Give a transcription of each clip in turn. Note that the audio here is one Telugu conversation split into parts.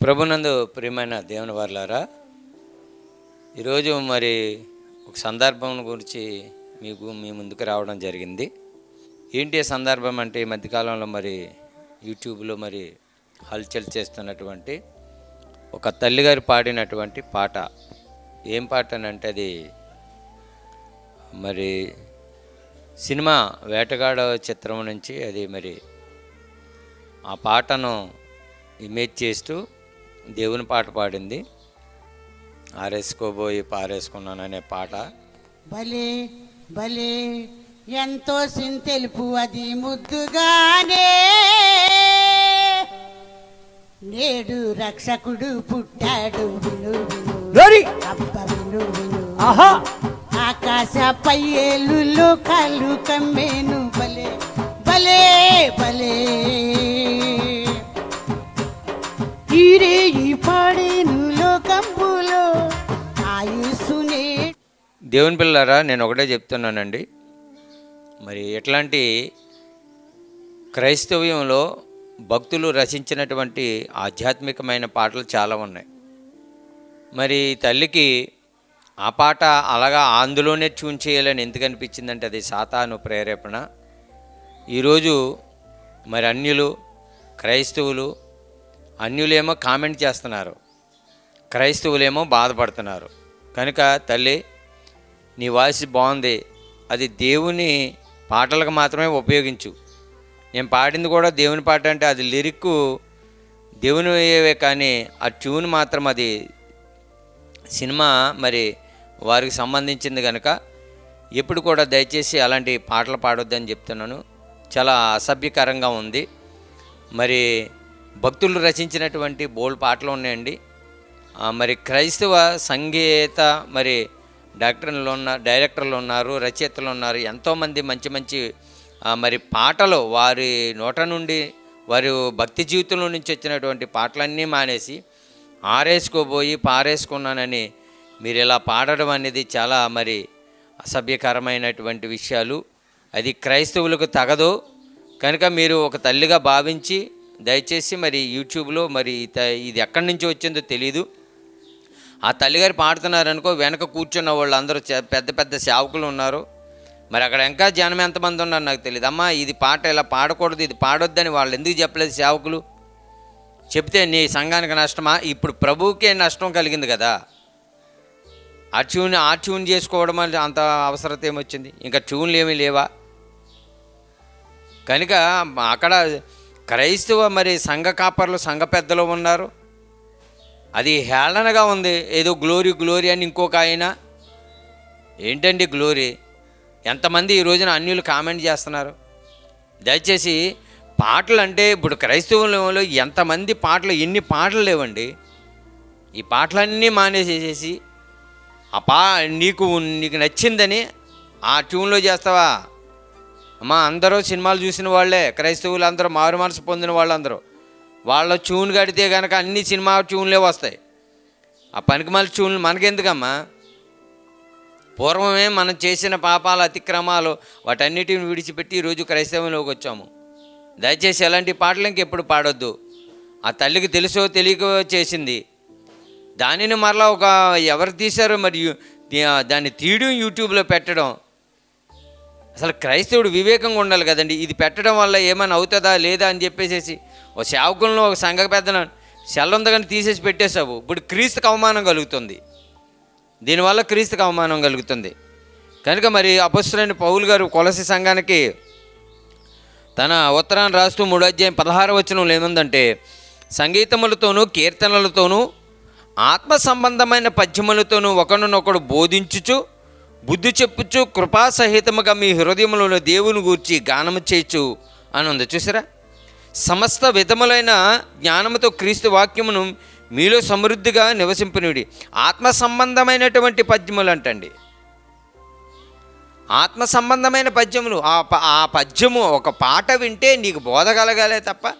ప్రభునందు ప్రియమైన దేవుని వారులారా ఈరోజు మరి ఒక సందర్భం గురించి మీకు మీ ముందుకు రావడం జరిగింది. ఏంటి సందర్భం అంటే ఈ మధ్యకాలంలో మరి యూట్యూబ్లో మరి హల్చల్ చేస్తున్నటువంటి ఒక తల్లిగారు పాడినటువంటి పాట. ఏం పాట అని అంటే అది మరి సినిమా వేటగాడ చిత్రం నుంచి అది మరి ఆ పాటను ఇమేజ్ చేస్తూ దేవుని పాట పాడింది. ఆరేసుకోబోయి పారేసుకున్నాను అనే పాట. భలే భలే ఎంతో తెలుపు అది ముద్దుగానే. నేడు రక్షకుడు పుట్టాడు విను విను. విను ఆహా. ఆకాశపై ఏలులో కళ్ళు కమ్మేను. భలే భలే భలే. దేవుని పిల్లారా నేను ఒకటే చెప్తున్నానండి. మరి ఎట్లాంటి క్రైస్తవ్యంలో భక్తులు రచించినటువంటి ఆధ్యాత్మికమైన పాటలు చాలా ఉన్నాయి. మరి తల్లికి ఆ పాట అలాగా అందులోనే ట్యూన్ చేయాలని ఎందుకు అనిపించిందంటే అది సాతాను ప్రేరేపణ. ఈరోజు మరి అన్యులు క్రైస్తవులు అన్యులేమో కామెంట్ చేస్తున్నారు. క్రైస్తవులేమో బాధపడుతున్నారు. కనుక తల్లి నీ వాయిస్ బాగుంది. అది దేవుని పాటలకు మాత్రమే ఉపయోగించు. నేను పాడింది కూడా దేవుని పాట అంటే అది లిరిక్ దేవునివే కానీ ఆ ట్యూన్ మాత్రం అది సినిమా మరి వారికి సంబంధించింది కనుక ఎప్పుడు కూడా దయచేసి అలాంటి పాటలు పాడొద్దని చెప్తున్నాను. చాలా అసభ్యకరంగా ఉంది. మరి భక్తులు రచించినటువంటి బోల్డ్ పాటలు ఉన్నాయండి. మరి క్రైస్తవ సంగీత మరి డాక్టర్లు ఉన్న డైరెక్టర్లు ఉన్నారు రచయితలు ఉన్నారు ఎంతోమంది మంచి మంచి మరి పాటలు వారి నోట నుండి వారి భక్తి జీవితంలో నుంచి వచ్చినటువంటి పాటలన్నీ మానేసి ఆరేసుకోబోయి పారేసుకున్నానని మీరు ఇలా పాడడం అనేది చాలా మరి అసభ్యకరమైనటువంటి విషయాలు. అది క్రైస్తవులకు తగదు. కనుక మీరు ఒక తల్లిగా భావించి దయచేసి మరి యూట్యూబ్లో మరి త- ఇది ఎక్కడి నుంచి వచ్చిందో తెలీదు. ఆ తల్లిగారు పాడుతున్నారనుకో వెనక కూర్చున్న వాళ్ళు అందరూ చే- పెద్ద పెద్ద సేవకులు ఉన్నారు. మరి అక్కడ ఇంకా జనం ఎంతమంది ఉన్నారు నాకు తెలియదు అమ్మా ఇది పాట ఇలా పాడకూడదు ఇది పాడొద్దని వాళ్ళు ఎందుకు చెప్పలేదు సేవకులు? చెప్తే నీ సంఘానికి నష్టమా? ఇప్పుడు ప్రభువుకే నష్టం కలిగింది కదా. ఆ ట్యూన్ ఆ ట్యూన్ చేసుకోవడం అంత అవసరత ఏమొచ్చింది? ఇంకా ట్యూన్లు ఏమీ లేవా? కనుక అక్కడ క్రైస్తవ మరి సంఘ కాపర్లు సంఘ పెద్దలు ఉన్నారు. అది హేళనగా ఉంది. ఏదో గ్లోరీ గ్లోరీ అని ఇంకొక ఆయన. ఏంటండి గ్లోరీ? ఎంతమంది ఈ రోజున అన్యులు కామెంట్ చేస్తున్నారు? దయచేసి పాటలు అంటే ఇప్పుడు క్రైస్తవులలో ఎంతమంది పాటలు ఎన్ని పాటలు లేవండి? ఈ పాటలన్నీ మానేసేసేసి ఆ పా నీకు నీకు నచ్చిందని ఆ ట్యూన్లో చేస్తావా? అమ్మా అందరూ సినిమాలు చూసిన వాళ్ళే. క్రైస్తవులు అందరూ మారు మనసు పొందిన వాళ్ళందరూ. వాళ్ళ ట్యూన్ కడితే కనుక అన్ని సినిమా ట్యూన్లే వస్తాయి. ఆ పనికి మళ్ళీ ట్యూన్లు మనకెందుకమ్మా? పూర్వమే మనం చేసిన పాపాలు అతిక్రమాలు వాటన్నిటిని విడిచిపెట్టి ఈరోజు క్రైస్తవంలోకి వచ్చాము. దయచేసి ఎలాంటి పాటలు ఇంకెప్పుడు పాడొద్దు. ఆ తల్లికి తెలుసో తెలియకో చేసింది. దానిని మరలా ఒక ఎవరు తీశారో మరియు దాన్ని తీయడం యూట్యూబ్లో పెట్టడం. అసలు క్రైస్తవుడు వివేకంగా ఉండాలి కదండి. ఇది పెట్టడం వల్ల ఏమైనా అవుతుందా లేదా అని చెప్పేసేసి ఒక సేవకులను ఒక సంఘ పెద్దను సెల్ తీసేసి పెట్టేశావు. ఇప్పుడు క్రీస్తుకు అవమానం కలుగుతుంది. దీనివల్ల క్రీస్తుకు అవమానం కలుగుతుంది. కనుక మరి అపస్తులైన పౌలు గారు కొలసి సంఘానికి తన ఉత్తరాన్ని రాస్తూ మూడో అధ్యాయం పదహారు వచనంలో ఏముందంటే సంగీతములతోనూ కీర్తనలతోనూ ఆత్మ సంబంధమైన పద్యములతోనూ ఒకరినొకడు బోధించుచు బుద్ధి చెప్పుచు కృపాసహితముగా మీ హృదయములలో దేవుని గూర్చి గానము చేయొచ్చు అని ఉంది. చూసారా? సమస్త విధములైన జ్ఞానముతో క్రీస్తు వాక్యమును మీలో సమృద్ధిగా నివసింపునుడి ఆత్మ సంబంధమైనటువంటి పద్యములు అంటండి. ఆత్మ సంబంధమైన పద్యములు. ఆ ప- ఆ పద్యము ఒక పాట వింటే నీకు బోధ కలగాలే తప్ప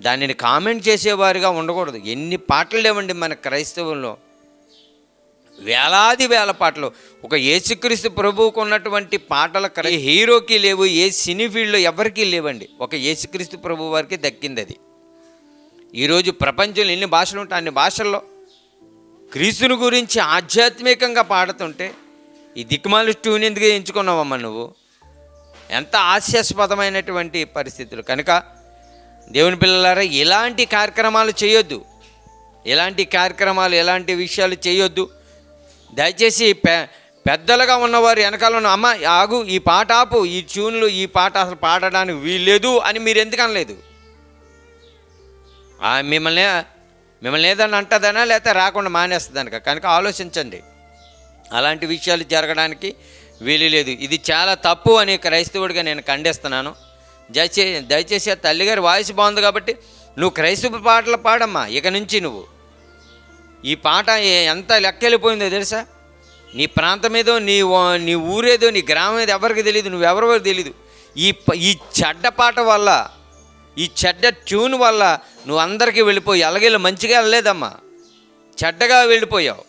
దానిని కామెంట్ చేసేవారుగా ఉండకూడదు. ఎన్ని పాటలు లేవండి మన క్రైస్తవుల్లో. వేలాది వేల పాటలు. ఒక యేసుక్రీస్తు ప్రభువుకు ఉన్నటువంటి పాటల క్రై హీరోకి లేవు ఏ సినీ ఫీల్డ్లో ఎవరికీ లేవండి. ఒక యేసుక్రీస్తు ప్రభు వారికి దక్కింది అది ఈరోజు ప్రపంచంలో ఎన్ని భాషలు ఉంటాయి? అన్ని భాషల్లో. క్రీస్తుని గురించి ఆధ్యాత్మికంగా పాడుతుంటే ఈ దిక్మాలు ట్యూన్ ఎందుకు ఎంచుకున్నావమ్మా నువ్వు? ఎంత హాస్యాస్పదమైనటువంటి పరిస్థితులు. కనుక దేవుని పిల్లలారా ఇలాంటి కార్యక్రమాలు చేయొద్దు. ఎలాంటి కార్యక్రమాలు ఎలాంటి విషయాలు చేయొద్దు. దయచేసి పె పెద్దలుగా ఉన్నవారు వెనకాల ఉన్న అమ్మ ఆగు ఈ పాట ఆపు ఈ ట్యూన్లు ఈ పాట అసలు పాడడానికి వీల్లేదు అని మీరు ఎందుకు అనలేదు? మిమ్మల్ని మిమ్మల్ని ఏదన్నా అంటదనా లేకపోతే రాకుండా మానేస్తుందనక కనుక ఆలోచించండి. అలాంటి విషయాలు జరగడానికి వీలు లేదు. ఇది చాలా తప్పు అని క్రైస్తవుడిగా నేను ఖండిస్తున్నాను. దయచే దయచేసి ఆ తల్లిగారి వాయిస్ బాగుంది కాబట్టి నువ్వు క్రైస్తవ పాటలు పాడమ్మా ఇక నుంచి నువ్వు. ఈ పాట ఎంత లెక్కెళ్ళిపోయిందో తెలుసా? నీ ప్రాంతం ఏదో నీ నీ ఊరేదో నీ గ్రామం ఏదో ఎవరికి తెలియదు నువ్వెవరెవరు తెలియదు ఈ ఈ చెడ్డ పాట వల్ల ఈ చెడ్డ ట్యూన్ వల్ల నువ్వు అందరికీ వెళ్ళిపోయి ఎలాగెళ్ళి మంచిగా వెళ్ళలేదమ్మా. చెడ్డగా వెళ్ళిపోయావు.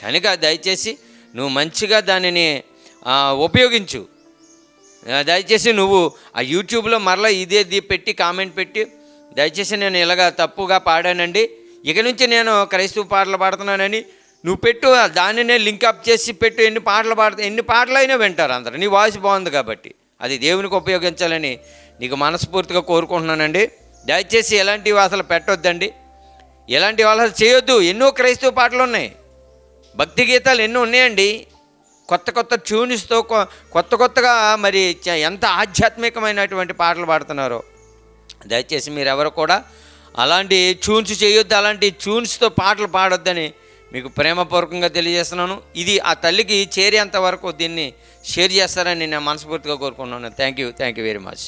కనుక దయచేసి నువ్వు మంచిగా దానిని ఉపయోగించు. దయచేసి నువ్వు ఆ యూట్యూబ్లో మరలా ఇదే ఇది పెట్టి కామెంట్ పెట్టి దయచేసి నేను ఇలాగా తప్పుగా పాడానండి. ఇక నుంచి నేను క్రైస్తవ పాటలు పాడుతున్నానని నువ్వు పెట్టు దానినే లింకప్ చేసి పెట్టు ఎన్ని పాటలు పాడుతా ఎన్ని పాటలు అయినా వింటారు అందరు. నీ వాయిస్ బాగుంది కాబట్టి. అది దేవునికి ఉపయోగించాలని నీకు మనస్ఫూర్తిగా కోరుకుంటున్నానండి. దయచేసి ఎలాంటివి అసలు పెట్టొద్దండి. ఎలాంటివి అసలు చేయొద్దు. ఎన్నో క్రైస్తవ పాటలు ఉన్నాయి. భక్తి గీతాలు ఎన్నో ఉన్నాయండి. కొత్త కొత్త ట్యూన్స్తో కొ- కొత్త కొత్తగా మరి చ- ఎంత ఆధ్యాత్మికమైనటువంటి పాటలు పాడుతున్నారో. దయచేసి మీరెవరు కూడా అలాంటి ట్యూన్స్ చేయొద్దు అలాంటి ట్యూన్స్తో పాటలు పాడొద్దని మీకు ప్రేమపూర్వకంగా తెలియజేస్తున్నాను. ఇది ఆ తల్లికి చేరేంత వరకు దీన్ని షేర్ చేస్తారని నేను మనస్ఫూర్తిగా కోరుకుంటున్నాను. Thank you thank you very much